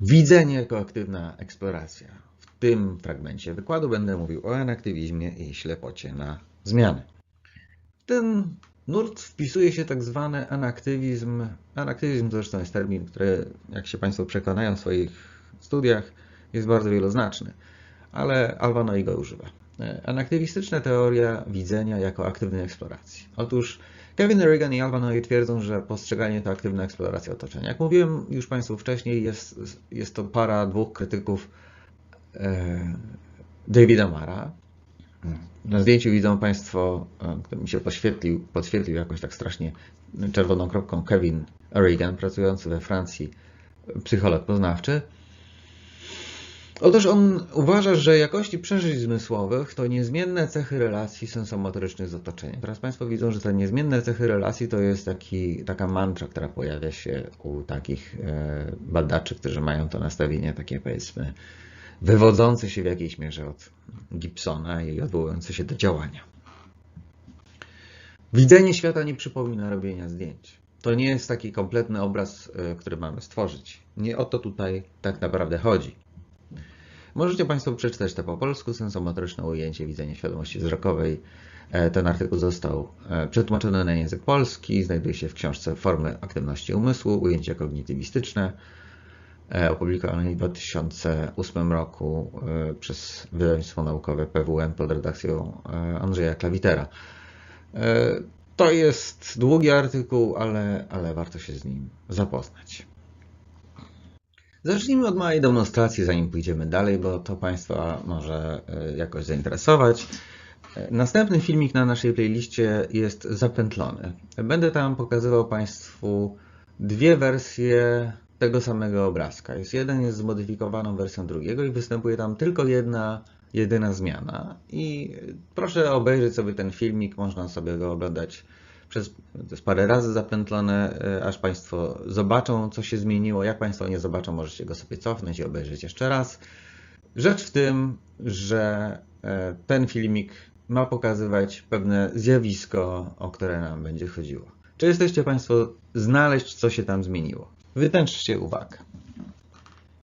Widzenie jako aktywna eksploracja. W tym fragmencie wykładu będę mówił o anaktywizmie i ślepocie na zmiany. Ten nurt wpisuje się tak zwany anaktywizm. Anaktywizm to zresztą jest termin, który, jak się Państwo przekonają w swoich studiach, jest bardzo wieloznaczny, ale Alvanoi go używa. Anaktywistyczna teoria widzenia jako aktywnej eksploracji. Otóż Kevin Reagan i Alvanoi twierdzą, że postrzeganie to aktywna eksploracja otoczenia. Jak mówiłem już Państwu wcześniej, jest, jest to para dwóch krytyków e, Davida Mara. Na zdjęciu widzą Państwo, e, który mi się podświetlił, podświetlił jakoś tak strasznie czerwoną kropką, Kevin Reagan, pracujący we Francji, psycholog poznawczy. Otóż on uważa, że jakości przeżyć zmysłowych to niezmienne cechy relacji sensomotorycznych z otoczeniem. Teraz Państwo widzą, że te niezmienne cechy relacji to jest taki, taka mantra, która pojawia się u takich e, badaczy, którzy mają to nastawienie takie powiedzmy wywodzące się w jakiejś mierze od Gibsona i odwołujące się do działania. Widzenie świata nie przypomina robienia zdjęć. To nie jest taki kompletny obraz, e, który mamy stworzyć. Nie o to tutaj tak naprawdę chodzi. Możecie Państwo przeczytać to po polsku, sensomotoryczne ujęcie widzenia świadomości wzrokowej. E, ten artykuł został e, przetłumaczony na język polski, znajduje się w książce Formy aktywności umysłu, ujęcia kognitywistyczne, e, opublikowanej w 2008 roku przez wydawnictwo naukowe PWN pod redakcją Andrzeja Klawitera. To jest długi artykuł, ale, ale warto się z nim zapoznać. Zacznijmy od małej demonstracji, zanim pójdziemy dalej, bo to Państwa może e, jakoś zainteresować. E, następny filmik na naszej playliście jest zapętlony. Będę tam pokazywał Państwu dwie wersje tego samego obrazka. Jest jeden jest zmodyfikowaną wersją drugiego i występuje tam tylko jedna, jedyna zmiana. I proszę obejrzeć sobie ten filmik, można sobie go oglądać przez jest parę razy zapętlone, e, aż Państwo zobaczą, co się zmieniło. Jak Państwo nie zobaczą, możecie go sobie cofnąć i obejrzeć jeszcze raz. Rzecz w tym, że e, ten filmik ma pokazywać pewne zjawisko, o które nam będzie chodziło. Czy jesteście Państwo znaleźć, co się tam zmieniło? Wytęczcie uwagę.